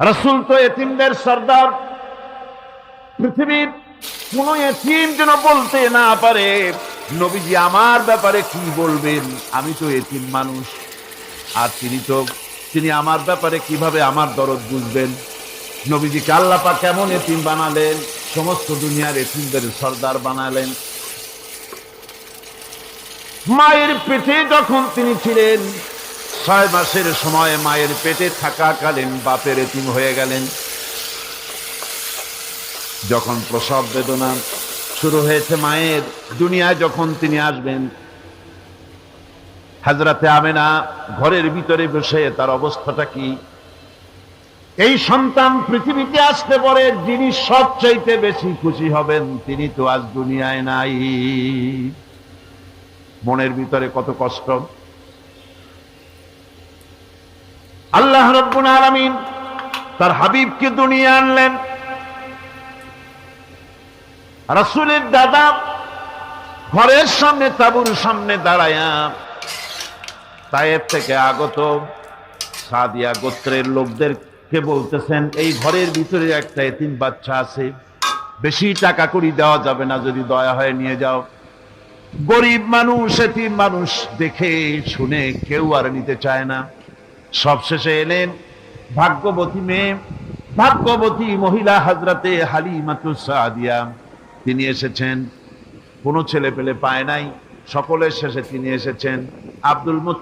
রসুল তো এতিমদের সর্দার। পৃথিবীর কোন এতিম যেন বলতে না পারে। নবীজি আমার ব্যাপারে কি বলবেন? আমি তো এতিম মানুষ। আর তিনি তো, তিনি আমার ব্যাপারে কীভাবে আমার দরদ বুঝবেন? নবীজিকে আল্লাপা কেমন এতিম বানালেন? সমস্ত দুনিয়ার এতিমদের সর্দার বানালেন। মায়ের পেটে যখন তিনি ছিলেন ছয় মাসের সময় মায়ের পেটে থাকাকালীন বাপের এতিম হয়ে গেলেন। যখন প্রসব বেদনা শুরু হয়েছে মায়ের, দুনিয়ায় যখন তিনি আসবেন, হাজরাতে আমেনা ঘরের ভিতরে বসে তার অবস্থাটা কি? এই সন্তান পৃথিবীতে আসতে পরে, যিনি সবচাইতে বেশি খুশি হবেন, তিনি তো আজ দুনিয়ায় নাই। মনের ভিতরে কত কষ্ট? আল্লাহ রব্বুল আলামিন তার হাবিবকে দুনিয়া আনলেন। রাসূলের দাদা ঘরের সামনে, তাবুর সামনে দাঁড়ায়া তায়েব থেকে আগত সাদিয়া গোত্রের লোকদেরকে বলতেছেন, এই ঘরের ভিতরে একটা এতিম বাচ্চা আছে, বেশি টাকা করি দেওয়া যাবে না, যদি দয়া হয়ে নিয়ে যাও। গরিব মানুষ, এতিম মানুষ দেখে, শুনে কেউ আর নিতে চায় না। সবশেষে এলেন ভাগ্যবতী মেয়ে, ভাগ্যবতী মহিলা হাজরাতে হালিমাতু সাদিয়া। তিনি এসেছেন, কোনো ছেলে পেলে পায় নাই। সকলের শেষে তিনি এসেছেন, আব্দুল মুত